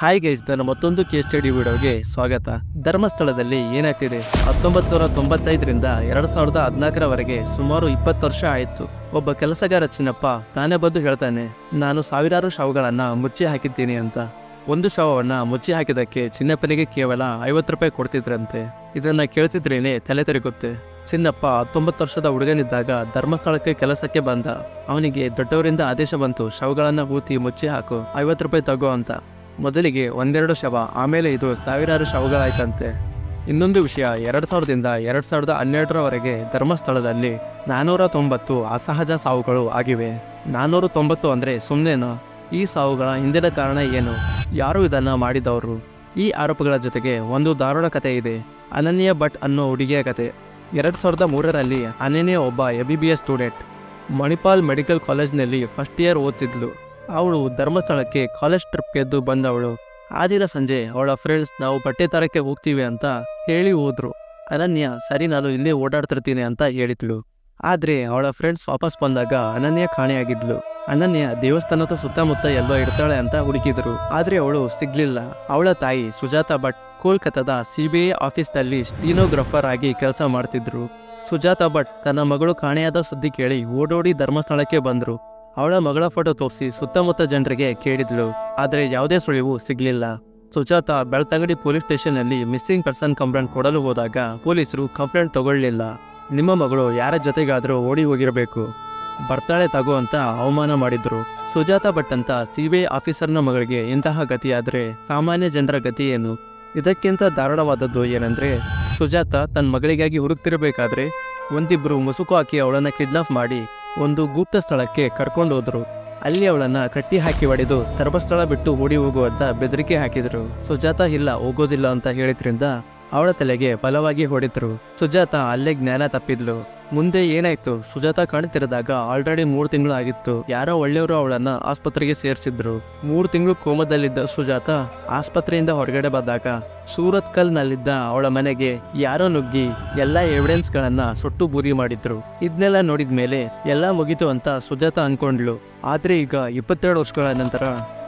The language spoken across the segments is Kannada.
ಹಾಯ್ ಗೈಸ್, ನನ್ನ ಮತ್ತೊಂದು ಕೇಸ್ ಸ್ಟಡಿ ವಿಡಿಯೋಗೆ ಸ್ವಾಗತ. ಧರ್ಮಸ್ಥಳದಲ್ಲಿ ಏನಾಗ್ತಿದೆ? ಹತ್ತೊಂಬತ್ತು ನೂರ ತೊಂಬತ್ತೈದರಿಂದ ಎರಡು ಸಾವಿರದ ಹದಿನಾಲ್ಕರವರೆಗೆ ಸುಮಾರು ಇಪ್ಪತ್ತು ವರ್ಷ ಆಯಿತು. ಒಬ್ಬ ಕೆಲಸಗಾರ ಚಿನ್ನಪ್ಪ ತಾನೇ ಬಂದು ಹೇಳ್ತಾನೆ, ನಾನು ಸಾವಿರಾರು ಶವಗಳನ್ನು ಮುಚ್ಚಿ ಹಾಕಿದ್ದೀನಿ ಅಂತ. ಒಂದು ಶವವನ್ನು ಮುಚ್ಚಿ ಹಾಕಿದಕ್ಕೆ ಚಿನ್ನಪ್ಪನಿಗೆ ಕೇವಲ ಐವತ್ತು ರೂಪಾಯಿ ಕೊಡ್ತಿದ್ರಂತೆ. ಇದನ್ನು ಕೇಳ್ತಿದ್ರೇನೆ ತಲೆ ತಿರುಗುತ್ತೆ. ಚಿನ್ನಪ್ಪ ಹತ್ತೊಂಬತ್ತು ವರ್ಷದ ಹುಡುಗನಿದ್ದಾಗ ಧರ್ಮಸ್ಥಳಕ್ಕೆ ಕೆಲಸಕ್ಕೆ ಬಂದ. ಅವನಿಗೆ ದೊಡ್ಡವರಿಂದ ಆದೇಶ ಬಂತು, ಶವಗಳನ್ನು ಊತಿ ಮುಚ್ಚಿ ಹಾಕು, ಐವತ್ತು ರೂಪಾಯಿ ತಗೋ ಅಂತ. ಮೊದಲಿಗೆ ಒಂದೆರಡು ಶವ, ಆಮೇಲೆ ಇದು ಸಾವಿರಾರು ಶವಗಳಾಯ್ತಂತೆ. ಇನ್ನೊಂದು ವಿಷಯ, ಎರಡು ಸಾವಿರದಿಂದ ಎರಡು ಸಾವಿರದ ಹನ್ನೆರಡರವರೆಗೆ ಧರ್ಮಸ್ಥಳದಲ್ಲಿ ನಾನ್ನೂರ ತೊಂಬತ್ತು ಅಸಹಜ ಸಾವುಗಳು ಆಗಿವೆ. ನಾನ್ನೂರ ತೊಂಬತ್ತು ಅಂದರೆ ಸುಮ್ಮನೆನಾ ಈ ಸಾವುಗಳ ಹಿಂದಿನ ಕಾರಣ ಏನು? ಯಾರು ಇದನ್ನು ಮಾಡಿದವರು? ಈ ಆರೋಪಗಳ ಜೊತೆಗೆ ಒಂದು ದಾರುಣ ಕಥೆ ಇದೆ. ಅನನ್ಯ ಭಟ್ ಅನ್ನೋ ಹುಡುಗಿಯ ಕತೆ. ಎರಡು ಸಾವಿರದ ಮೂರರಲ್ಲಿ ಅನನ್ಯ ಒಬ್ಬ A B B S student Manipal medical ಕಾಲೇಜ್ನಲ್ಲಿ ಫಸ್ಟ್ ಇಯರ್ ಓದ್ತಿದ್ಲು. ಅವಳು ಧರ್ಮಸ್ಥಳಕ್ಕೆ ಕಾಲೇಜ್ ಟ್ರಿಪ್ ಗೆದ್ದು ಬಂದವಳು. ಆ ದಿನ ಸಂಜೆ ಅವಳ ಫ್ರೆಂಡ್ಸ್ ನಾವು ಬಟ್ಟೆ ತರಕ್ಕೆ ಹೋಗ್ತೀವಿ ಅಂತ ಹೇಳಿ ಹೋದ್ರು. ಅನನ್ಯ, ಸರಿ, ನಾನು ಇಲ್ಲೇ ಓಡಾಡ್ತಿರ್ತೀನಿ ಅಂತ ಹೇಳಿದ್ಳು ಆದ್ರೆ ಅವಳ ಫ್ರೆಂಡ್ಸ್ ವಾಪಸ್ ಬಂದಾಗ ಅನನ್ಯ ಕಾಣೆಯಾಗಿದ್ಲು. ಅನನ್ಯ ದೇವಸ್ಥಾನದ ಸುತ್ತಮುತ್ತ ಎಲ್ಲೋ ಇಡ್ತಾಳೆ ಅಂತ ಹುಡುಕಿದ್ರು. ಆದ್ರೆ ಅವಳು ಸಿಗ್ಲಿಲ್ಲ. ಅವಳ ತಾಯಿ ಸುಜಾತ ಭಟ್ ಕೋಲ್ಕತ್ತಾದ ಸಿಬಿಐ ಆಫೀಸ್ನಲ್ಲಿ ಸ್ಟೀನೋಗ್ರಫರ್ ಆಗಿ ಕೆಲಸ ಮಾಡ್ತಿದ್ರು. ಸುಜಾತ ಭಟ್ ತನ್ನ ಮಗಳು ಕಾಣೆಯಾದ ಸುದ್ದಿ ಕೇಳಿ ಓಡೋಡಿ ಧರ್ಮಸ್ಥಳಕ್ಕೆ ಬಂದ್ರು. ಅವಳ ಮಗಳ ಫೋಟೋ ತೋರಿಸಿ ಸುತ್ತಮುತ್ತ ಜನರಿಗೆ ಕೇಳಿದ್ಲು. ಆದರೆ ಯಾವುದೇ ಸುಳಿವು ಸಿಗಲಿಲ್ಲ. ಸುಜಾತ ಬೆಳ್ತಂಗಡಿ ಪೊಲೀಸ್ ಸ್ಟೇಷನ್ನಲ್ಲಿ ಮಿಸ್ಸಿಂಗ್ ಪರ್ಸನ್ ಕಂಪ್ಲೇಂಟ್ ಕೊಡಲು ಹೋದಾಗ ಪೊಲೀಸರು ಕಂಪ್ಲೇಂಟ್ ತಗೊಳ್ಳಿಲ್ಲ. ನಿಮ್ಮ ಮಗಳು ಯಾರ ಜೊತೆಗಾದರೂ ಓಡಿ ಹೋಗಿರಬೇಕು. ಬರ್ತಾಳೆ ತಗೋ ಅಂತ ಅವಮಾನ ಮಾಡಿದ್ರು. ಸುಜಾತ ಭಟ್ ಅಂತ ಸಿ ಬಿ ಐ ಆಫೀಸರ್ನ ಮಗಳಿಗೆ ಇಂತಹ ಗತಿಯಾದರೆ ಸಾಮಾನ್ಯ ಜನರ ಗತಿ ಏನು? ಇದಕ್ಕಿಂತ ದಾರುಣವಾದದ್ದು ಏನಂದ್ರೆ, ಸುಜಾತ ತನ್ನ ಮಗಳಿಗಾಗಿ ಹುಡುಕ್ತಿರಬೇಕಾದ್ರೆ ಒಂದಿಬ್ಬರು ಮುಸುಕು ಹಾಕಿ ಅವಳನ್ನ ಕಿಡ್ನಾಪ್ ಮಾಡಿ ಒಂದು ಗುಪ್ತ ಸ್ಥಳಕ್ಕೆ ಕರ್ಕೊಂಡು ಹೋದ್ರು. ಅಲ್ಲಿ ಅವಳನ್ನ ಕಟ್ಟಿ ಹಾಕಿ ಹೊಡೆದು ಧರ್ಮಸ್ಥಳ ಬಿಟ್ಟು ಓಡಿ ಹೋಗುವಂತ ಬೆದರಿಕೆ ಹಾಕಿದ್ರು. ಸುಜಾತ, ಇಲ್ಲ, ಹೋಗೋದಿಲ್ಲ ಅಂತ ಹೇಳಿದ್ರಿಂದ ಅವಳ ತಲೆಗೆ ಬಲವಾಗಿ ಹೊಡೆದ್ರು. ಸುಜಾತ ಅಲ್ಲೇ ಜ್ಞಾನ ತಪ್ಪಿದ್ಲು. ಮುಂದೆ ಏನಾಯ್ತು? ಸುಜಾತ ಕಾಣ್ತಿರದಾಗ ಆಲ್ರೆಡಿ ಮೂರು ತಿಂಗಳು ಆಗಿತ್ತು. ಯಾರೋ ಒಳ್ಳೆಯವರು ಅವಳನ್ನ ಆಸ್ಪತ್ರೆಗೆ ಸೇರಿಸಿದ್ರು. ಮೂರು ತಿಂಗಳು ಕೋಮದಲ್ಲಿದ್ದ ಸುಜಾತ ಆಸ್ಪತ್ರೆಯಿಂದ ಹೊರಗಡೆ ಬಂದಾಗ ಸೂರತ್ಕಲ್ನಲ್ಲಿದ್ದ ಅವಳ ಮನೆಗೆ ಯಾರೋ ನುಗ್ಗಿ ಎಲ್ಲ ಎವಿಡೆನ್ಸ್ಗಳನ್ನ ಸುಟ್ಟು ಬೂದಿ ಮಾಡಿದ್ರು. ಇದನ್ನೆಲ್ಲ ನೋಡಿದ ಮೇಲೆ ಎಲ್ಲ ಮುಗಿತು ಅಂತ ಸುಜಾತ ಅನ್ಕೊಂಡ್ಲು ಆದ್ರೆ ಈಗ ಇಪ್ಪತ್ತೆರಡು ವರ್ಷಗಳ ನಂತರ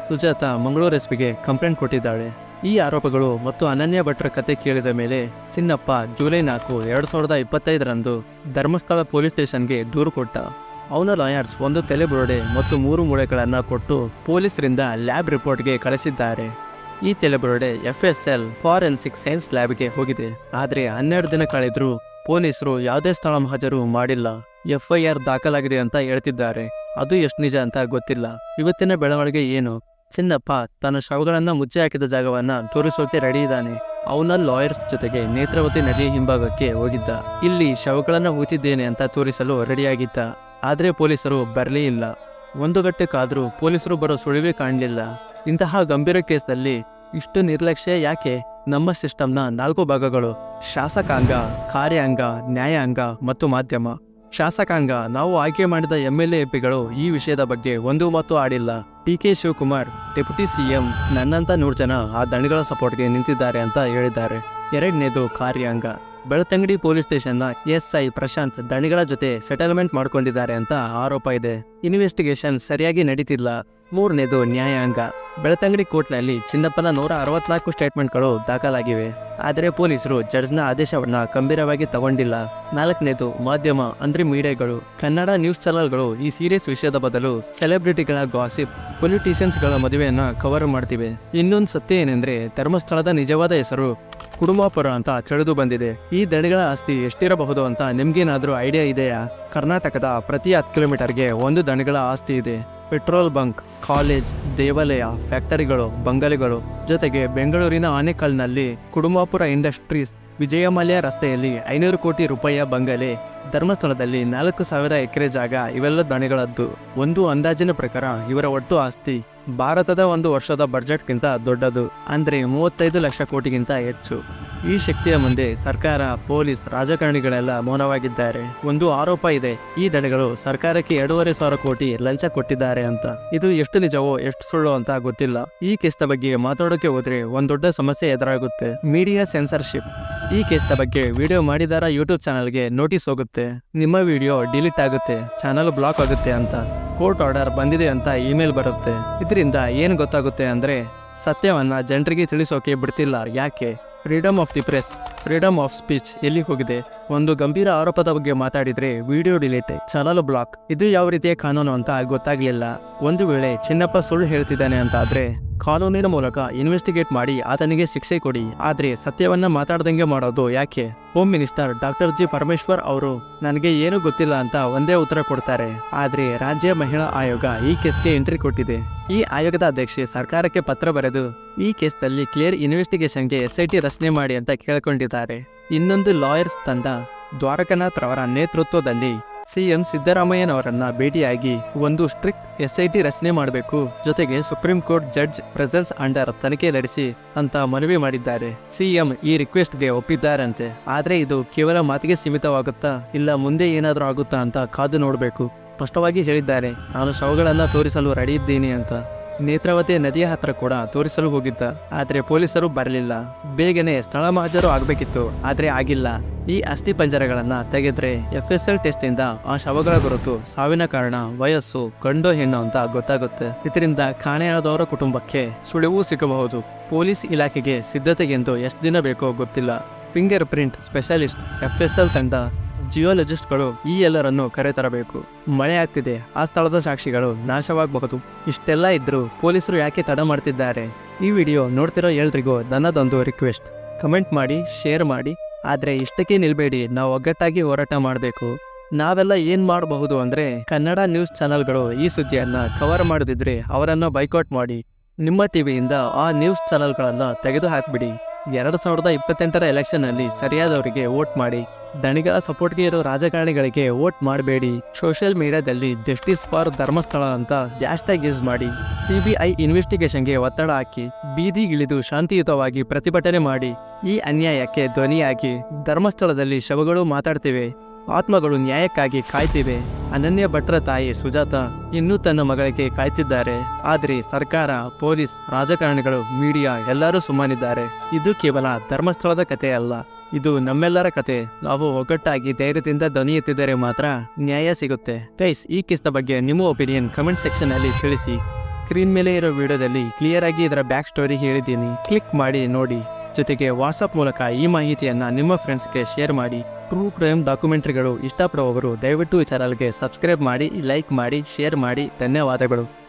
ಸುಜಾತ ಮಂಗಳೂರು ಎಸ್ ಪಿಗೆ ಕಂಪ್ಲೇಂಟ್ ಕೊಟ್ಟಿದ್ದಾಳೆ. ಈ ಆರೋಪಗಳು ಮತ್ತು ಅನನ್ಯ ಭಟ್ರ ಕತೆ ಕೇಳಿದ ಮೇಲೆ ಚಿನ್ನಪ್ಪ ಜುಲೈ ನಾಲ್ಕು, ಎರಡು ಸಾವಿರದ ಇಪ್ಪತ್ತೈದರಂದು ಧರ್ಮಸ್ಥಳ ಪೊಲೀಸ್ ಸ್ಟೇಷನ್ಗೆ ದೂರು ಕೊಟ್ಟ. ಅವನ ಲಾಯರ್ಸ್ ಒಂದು ತಲೆಬುರುಡೆ ಮತ್ತು ಮೂರು ಮೂಳೆಗಳನ್ನು ಕೊಟ್ಟು ಪೊಲೀಸರಿಂದ ಲ್ಯಾಬ್ ರಿಪೋರ್ಟ್ಗೆ ಕಳಿಸಿದ್ದಾರೆ. ಈ ತಲೆಬುರುಡೆ F S L forensic science ಲ್ಯಾಬ್ಗೆ ಹೋಗಿದೆ. ಆದರೆ ಹನ್ನೆರಡು ದಿನ ಕಳೆದರೂ ಪೊಲೀಸರು ಯಾವುದೇ ಸ್ಥಳ ಹಾಜರು ಮಾಡಿಲ್ಲ. ಎಫ್ ಐ ಆರ್ ದಾಖಲಾಗಿದೆ ಅಂತ ಹೇಳ್ತಿದ್ದಾರೆ. ಅದು ಎಷ್ಟು ನಿಜ ಅಂತ ಗೊತ್ತಿಲ್ಲ. ಇವತ್ತಿನ ಬೆಳವಣಿಗೆ ಏನು? ಚಿನ್ನಪ್ಪ ತನ್ನ ಶವಗಳನ್ನ ಮುಚ್ಚಿ ಹಾಕಿದ ಜಾಗವನ್ನ ತೋರಿಸೋಕೆ ರೆಡಿ ಇದ್ದಾನೆ. ಅವನ ಲಾಯರ್ಸ್ ಜೊತೆಗೆ ನೇತ್ರಾವತಿ ನದಿ ಹಿಂಭಾಗಕ್ಕೆ ಹೋಗಿದ್ದ. ಇಲ್ಲಿ ಶವಗಳನ್ನ ಹೂತಿದ್ದೇನೆ ಅಂತ ತೋರಿಸಲು ರೆಡಿಯಾಗಿದ್ದ ಆದ್ರೆ ಪೊಲೀಸರು ಬರಲೇ ಇಲ್ಲ. ಒಂದು ಗಂಟೆಗಾದ್ರೂ ಪೊಲೀಸರು ಬರೋ ಸುಳಿವೇ ಕಾಣಲಿಲ್ಲ. ಇಂತಹ ಗಂಭೀರ ಕೇಸ್ನಲ್ಲಿ ಇಷ್ಟು ನಿರ್ಲಕ್ಷ್ಯ ಯಾಕೆ? ನಮ್ಮ ಸಿಸ್ಟಮ್ನ ನಾಲ್ಕು ಭಾಗಗಳು. ಶಾಸಕಾಂಗ, ಕಾರ್ಯಾಂಗ, ನ್ಯಾಯಾಂಗ ಮತ್ತು ಮಾಧ್ಯಮ. ಶಾಸಕಾಂಗ ನಾವು ಆಯ್ಕೆ ಮಾಡಿದ ಎಂ ಎಲ್ ಎಪಿಗಳು ಈ ವಿಷಯದ ಬಗ್ಗೆ ಒಂದು ಮಾತು ಆಡಿಲ್ಲ. T K Shivakumar, deputy CM ನನ್ನಂತ ನೂರು ಜನ ಆ ದಣಿಗಳ ಸಪೋರ್ಟ್ಗೆ ನಿಂತಿದ್ದಾರೆ ಅಂತ ಹೇಳಿದ್ದಾರೆ. ಎರಡನೇದು ಕಾರ್ಯಾಂಗ. ಬೆಳ್ತಂಗಡಿ ಪೊಲೀಸ್ ಸ್ಟೇಷನ್ನ ಎಸ್ ಐ ಪ್ರಶಾಂತ್ ದಣಿಗಳ ಜೊತೆ ಸೆಟಲ್ಮೆಂಟ್ ಮಾಡ್ಕೊಂಡಿದ್ದಾರೆ ಅಂತ ಆರೋಪ ಇದೆ. ಇನ್ವೆಸ್ಟಿಗೇಷನ್ ಸರಿಯಾಗಿ ನಡೀತಿಲ್ಲ. ಮೂರನೇದು ನ್ಯಾಯಾಂಗ. ಬೆಳತಂಗಡಿ ಕೋರ್ಟ್ನಲ್ಲಿ ಚಿನ್ನಪ್ಪನ ನೂರ ಅರವತ್ನಾಲ್ಕು ಸ್ಟೇಟ್ಮೆಂಟ್ಗಳು ದಾಖಲಾಗಿವೆ. ಆದರೆ ಪೊಲೀಸರು ಜಡ್ಜ್ನ ಆದೇಶವನ್ನ ಗಂಭೀರವಾಗಿ ತಗೊಂಡಿಲ್ಲ. ನಾಲ್ಕನೇದು ಮಾಧ್ಯಮ, ಅಂದ್ರೆ ಮೀಡಿಯಾಗಳು. ಕನ್ನಡ ನ್ಯೂಸ್ ಚಾನೆಲ್ಗಳು ಈ ಸೀರಿಯಸ್ ವಿಷಯದ ಬದಲು ಸೆಲೆಬ್ರಿಟಿಗಳ ಗಾಸಿಪ್, ಪೊಲಿಟಿಷಿಯನ್ಸ್ಗಳ ಮದುವೆಯನ್ನ ಕವರ್ ಮಾಡ್ತಿವೆ. ಇನ್ನೊಂದು ಸತ್ಯ ಏನೆಂದ್ರೆ ಧರ್ಮಸ್ಥಳದ ನಿಜವಾದ ಹೆಸರು ಕುಡುಂಬಾಪುರ ಅಂತ ತಿಳಿದು ಬಂದಿದೆ. ಈ ದಣಿಗಳ ಆಸ್ತಿ ಎಷ್ಟಿರಬಹುದು ಅಂತ ನಿಮ್ಗೇನಾದ್ರೂ ಐಡಿಯಾ ಇದೆಯಾ? ಕರ್ನಾಟಕದ ಪ್ರತಿ ಹತ್ತು ಕಿಲೋಮೀಟರ್ಗೆ ಒಂದು ದಣಿಗಳ ಆಸ್ತಿ ಇದೆ. ಪೆಟ್ರೋಲ್ ಬಂಕ್, ಕಾಲೇಜ್, ದೇವಾಲಯ, ಫ್ಯಾಕ್ಟರಿಗಳು, ಬಂಗಲೆಗಳು. ಜೊತೆಗೆ ಬೆಂಗಳೂರಿನ ಆನೆಕಲ್ನಲ್ಲಿ ಕುಡುಮಾಪುರ ಇಂಡಸ್ಟ್ರೀಸ್ ವಿಜಯಮಾಲ್ಯ ರಸ್ತೆಯಲ್ಲಿ ಐನೂರು ಕೋಟಿ ರೂಪಾಯಿಯ ಬಂಗಲೆ. ಧರ್ಮಸ್ಥಳದಲ್ಲಿ ನಾಲ್ಕು ಸಾವಿರ ಎಕರೆ ಜಾಗ ಇವೆಲ್ಲ ದಣಿಗಳದ್ದು. ಒಂದು ಅಂದಾಜಿನ ಪ್ರಕಾರ ಇವರ ಒಟ್ಟು ಆಸ್ತಿ ಭಾರತದ ಒಂದು ವರ್ಷದ ಬಡ್ಜೆಟ್ಗಿಂತ ದೊಡ್ಡದು, ಅಂದ್ರೆ ಮೂವತ್ತೈದು ಲಕ್ಷ ಕೋಟಿಗಿಂತ ಹೆಚ್ಚು. ಈ ಶಕ್ತಿಯ ಮುಂದೆ ಸರ್ಕಾರ, ಪೊಲೀಸ್, ರಾಜಕಾರಣಿಗಳೆಲ್ಲ ಮೌನವಾಗಿದ್ದಾರೆ. ಒಂದು ಆರೋಪ ಇದೆ, ಈ ದಡೆಗಳು ಸರ್ಕಾರಕ್ಕೆ ಎರಡೂವರೆ ಸಾವಿರ ಕೋಟಿ ಲಂಚ ಕೊಟ್ಟಿದ್ದಾರೆ ಅಂತ. ಇದು ಎಷ್ಟು ನಿಜವೋ, ಎಷ್ಟು ಸುಳ್ಳು ಅಂತ ಗೊತ್ತಿಲ್ಲ. ಈ ಕೇಸ್ನ ಬಗ್ಗೆ ಮಾತಾಡೋಕೆ ಹೋದ್ರೆ ಒಂದ್ ದೊಡ್ಡ ಸಮಸ್ಯೆ ಎದುರಾಗುತ್ತೆ. Media censorship. ಈ ಕೇಸ್ನ ಬಗ್ಗೆ ವಿಡಿಯೋ ಮಾಡಿದಾರ ಯೂಟ್ಯೂಬ್ ಚಾನಲ್ಗೆ ನೋಟಿಸ್ ಹೋಗುತ್ತೆ. ನಿಮ್ಮ ವಿಡಿಯೋ ಡಿಲೀಟ್ ಆಗುತ್ತೆ. ಚಾನಲ್ ಬ್ಲಾಕ್ ಆಗುತ್ತೆ ಅಂತ. ಕೋರ್ಟ್ ಆರ್ಡರ್ ಬಂದಿದೆ ಅಂತ ಇಮೇಲ್ ಬರುತ್ತೆ. ಇದರಿಂದ ಏನು ಗೊತ್ತಾಗುತ್ತೆ ಅಂದರೆ, ಸತ್ಯವನ್ನು ಜನರಿಗೆ ತಿಳಿಸೋಕೆ ಬಿಡ್ತಿಲ್ಲ. ಯಾಕೆ? Freedom of the press freedom of speech ಎಲ್ಲಿಗೆ ಹೋಗಿದೆ? ಒಂದು ಗಂಭೀರ ಆರೋಪದ ಬಗ್ಗೆ ಮಾತಾಡಿದರೆ ವಿಡಿಯೋ ಡಿಲೀಟ್, ಚಾನಲ್ ಬ್ಲಾಕ್. ಇದು ಯಾವ ರೀತಿಯ ಕಾನೂನು ಅಂತ ಗೊತ್ತಾಗಲಿಲ್ಲ. ಒಂದು ವೇಳೆ ಚಿನ್ನಪ್ಪ ಸುಳ್ಳು ಹೇಳ್ತಿದ್ದಾನೆ ಅಂತ ಆದ್ರೆ ಕಾನೂನಿನ ಮೂಲಕ ಇನ್ವೆಸ್ಟಿಗೇಟ್ ಮಾಡಿ ಆತನಿಗೆ ಶಿಕ್ಷೆ ಕೊಡಿ. ಆದ್ರೆ ಸತ್ಯವನ್ನ ಮಾತಾಡ್ದಂಗೆ ಮಾಡೋದು ಯಾಕೆ? Home minister doctor G Parameshwar ಅವರು, ನನಗೆ ಏನು ಗೊತ್ತಿಲ್ಲ ಅಂತ ಒಂದೇ ಉತ್ತರ ಕೊಡ್ತಾರೆ. ಆದ್ರೆ ರಾಜ್ಯ ಮಹಿಳಾ ಆಯೋಗ ಈ ಕೇಸ್ಗೆ ಎಂಟ್ರಿ ಕೊಟ್ಟಿದೆ. ಈ ಆಯೋಗದ ಅಧ್ಯಕ್ಷೆ ಸರ್ಕಾರಕ್ಕೆ ಪತ್ರ ಬರೆದು, ಈ ಕೇಸ್ನಲ್ಲಿ ಕ್ಲಿಯರ್ ಇನ್ವೆಸ್ಟಿಗೇಷನ್ಗೆ ಎಸ್ ಐ ಟಿ ರಚನೆ ಮಾಡಿ ಅಂತ ಕೇಳ್ಕೊಂಡಿದ್ದಾರೆ. ಇನ್ನೊಂದು ಲಾಯರ್ಸ್ ತಂಡ ದ್ವಾರಕನಾಥ್ ರವರ ನೇತೃತ್ವದಲ್ಲಿ ಸಿಎಂ ಸಿದ್ದರಾಮಯ್ಯನವರನ್ನ ಭೇಟಿಯಾಗಿ ಒಂದು ಸ್ಟ್ರಿಕ್ಟ್ ಎಸ್ಐಟಿ ರಚನೆ ಮಾಡಬೇಕು. ಜೊತೆಗೆ supreme court judge presence under ತನಿಖೆ ನಡೆಸಿ ಅಂತ ಮನವಿ ಮಾಡಿದ್ದಾರೆ. ಸಿಎಂ ಈ ರಿಕ್ವೆಸ್ಟ್ಗೆ ಒಪ್ಪಿದ್ದಾರಂತೆ. ಆದ್ರೆ ಇದು ಕೇವಲ ಮಾತಿಗೆ ಸೀಮಿತವಾಗುತ್ತಾ, ಇಲ್ಲ ಮುಂದೆ ಏನಾದರೂ ಆಗುತ್ತಾ ಅಂತ ಕಾದು ನೋಡಬೇಕು. ಸ್ಪಷ್ಟವಾಗಿ ಹೇಳಿದ್ದಾರೆ, ನಾನು ಶವಗಳನ್ನ ತೋರಿಸಲು ರೆಡಿ ಇದ್ದೀನಿ ಅಂತ. ನೇತ್ರಾವತಿ ನದಿಯ ಹತ್ರ ಕೂಡ ತೋರಿಸಲು ಹೋಗಿದ್ದ. ಆದ್ರೆ ಪೊಲೀಸರು ಬರಲಿಲ್ಲ. ಬೇಗನೆ ಸ್ಥಳ ಮಹಾಜರು ಆಗಬೇಕಿತ್ತು. ಆದ್ರೆ ಆಗಿಲ್ಲ. ಈ ಅಸ್ಥಿ ಪಂಜರಗಳನ್ನ ತೆಗೆದ್ರೆ ಎಫ್ ಎಸ್ ಎಲ್ ಟೆಸ್ಟ್ನಿಂದ ಆ ಶವಗಳ ಗುರುತು ಸಾವಿನ ಕಾರಣ, ವಯಸ್ಸು, ಗಂಡು ಹೆಣ್ಣು ಅಂತ ಗೊತ್ತಾಗುತ್ತೆ. ಇದರಿಂದ ಕಾಣೆಯಾದವರ ಕುಟುಂಬಕ್ಕೆ ಸುಳಿವು ಸಿಗಬಹುದು. ಪೊಲೀಸ್ ಇಲಾಖೆಗೆ ಸಿದ್ಧತೆಗೆಂದು ಎಷ್ಟು ದಿನ ಬೇಕೋ ಗೊತ್ತಿಲ್ಲ. Finger print specialist F S L ತಂಡ ಜಿಯೋಲಜಿಸ್ಟ್ಗಳು ಈ ಎಲ್ಲರನ್ನು ಕರೆತರಬೇಕು. ಮಳೆ ಆಗ್ತಿದೆ, ಆ ಸ್ಥಳದ ಸಾಕ್ಷಿಗಳು ನಾಶವಾಗಬಹುದು. ಇಷ್ಟೆಲ್ಲ ಇದ್ರೂ ಪೊಲೀಸರು ಯಾಕೆ ತಡ ಮಾಡ್ತಿದ್ದಾರೆ? ಈ ವಿಡಿಯೋ ನೋಡ್ತಿರೋ ಎಲ್ರಿಗೂ ನನ್ನದೊಂದು ರಿಕ್ವೆಸ್ಟ್. ಕಮೆಂಟ್ ಮಾಡಿ, ಶೇರ್ ಮಾಡಿ. ಆದರೆ ಇಷ್ಟಕ್ಕೆ ನಿಲ್ಬೇಡಿ, ನಾವು ಒಗ್ಗಟ್ಟಾಗಿ ಹೋರಾಟ ಮಾಡಬೇಕು. ನಾವೆಲ್ಲ ಏನು ಮಾಡಬಹುದು ಅಂದ್ರೆ, ಕನ್ನಡ ನ್ಯೂಸ್ ಚಾನೆಲ್ಗಳು ಈ ಸುದ್ದಿಯನ್ನ ಕವರ್ ಮಾಡದಿದ್ರೆ ಅವರನ್ನ ಬೈಕಾಟ್ ಮಾಡಿ. ನಿಮ್ಮ ಟಿವಿಯಿಂದ ಆ ನ್ಯೂಸ್ ಚಾನೆಲ್ಗಳನ್ನ ತೆಗೆದು ಹಾಕ್ಬಿಡಿ ಎರಡು ಸಾವಿರದ ಇಪ್ಪತ್ತೆಂಟರ ಎಲೆಕ್ಷನ್ನಲ್ಲಿ ಸರಿಯಾದವರಿಗೆ ವೋಟ್ ಮಾಡಿ, ದಣಿಗಳ ಸಪೋರ್ಟ್ಗೆ ಇರೋ ರಾಜಕಾರಣಿಗಳಿಗೆ ವೋಟ್ ಮಾಡಬೇಡಿ. ಸೋಷಿಯಲ್ ಮೀಡಿಯಾದಲ್ಲಿ ಜಸ್ಟಿಸ್ ಫಾರ್ ಧರ್ಮಸ್ಥಳ ಅಂತ ಟ್ಯಾಗ್ ಯೂಸ್ ಮಾಡಿ, ಸಿಬಿಐ ಇನ್ವೆಸ್ಟಿಗೇಷನ್ಗೆ ಒತ್ತಡ ಹಾಕಿ ಬೀದಿಗಿಳಿದು ಶಾಂತಿಯುತವಾಗಿ ಪ್ರತಿಭಟನೆ ಮಾಡಿ, ಈ ಅನ್ಯಾಯಕ್ಕೆ ಧ್ವನಿಯಾಗಿ ಧರ್ಮಸ್ಥಳದಲ್ಲಿ ಶವಗಳು ಮಾತಾಡ್ತಿವೆ. ಆತ್ಮಗಳು ನ್ಯಾಯಕ್ಕಾಗಿ ಕಾಯ್ತಿವೆ. ಅನನ್ಯ ಭಟ್ರ ತಾಯಿ ಸುಜಾತ ಇನ್ನೂ ತನ್ನ ಮಗಳಿಗೆ ಕಾಯ್ತಿದ್ದಾರೆ. ಆದರೆ ಸರ್ಕಾರ, ಪೊಲೀಸ್, ರಾಜಕಾರಣಿಗಳು, ಮೀಡಿಯಾ ಎಲ್ಲರೂ ಸುಮ್ಮನಿದ್ದಾರೆ. ಇದು ಕೇವಲ ಧರ್ಮಸ್ಥಳದ ಕಥೆ ಅಲ್ಲ. ಇದು ನಮ್ಮೆಲ್ಲರ ಕತೆ ನಾವು ಒಗ್ಗಟ್ಟಾಗಿ ಧೈರ್ಯದಿಂದ ಧ್ವನಿ ಮಾತ್ರ ನ್ಯಾಯ ಸಿಗುತ್ತೆ. ಗೈಸ್, ಈ ಕಿಸ್ತ ಬಗ್ಗೆ ನಿಮ್ಮ ಒಪಿನಿಯನ್ ಕಮೆಂಟ್ ಸೆಕ್ಷನ್ ಅಲ್ಲಿ ತಿಳಿಸಿ. ಸ್ಕ್ರೀನ್ ಮೇಲೆ ಇರೋ ವಿಡಿಯೋದಲ್ಲಿ ಕ್ಲಿಯರ್ ಆಗಿ ಇದರ ಬ್ಯಾಕ್ ಸ್ಟೋರಿ ಹೇಳಿದ್ದೀನಿ. ಕ್ಲಿಕ್ ಮಾಡಿ ನೋಡಿ. ಜೊತೆಗೆ ವಾಟ್ಸಪ್ ಮೂಲಕ ಈ ಮಾಹಿತಿಯನ್ನ ನಿಮ್ಮ ಫ್ರೆಂಡ್ಸ್ಗೆ ಶೇರ್ ಮಾಡಿ. ಟ್ರೂ ಕ್ರೈಮ್ ಡಾಕ್ಯುಮೆಂಟ್ರಿಗಳು ಇಷ್ಟಪಡುವವರು ದಯವಿಟ್ಟು ಈ ಚಾನಲ್ಗೆ ಸಬ್ಸ್ಕ್ರೈಬ್ ಮಾಡಿ ಲೈಕ್ ಮಾಡಿ ಶೇರ್ ಮಾಡಿ. ಧನ್ಯವಾದಗಳು.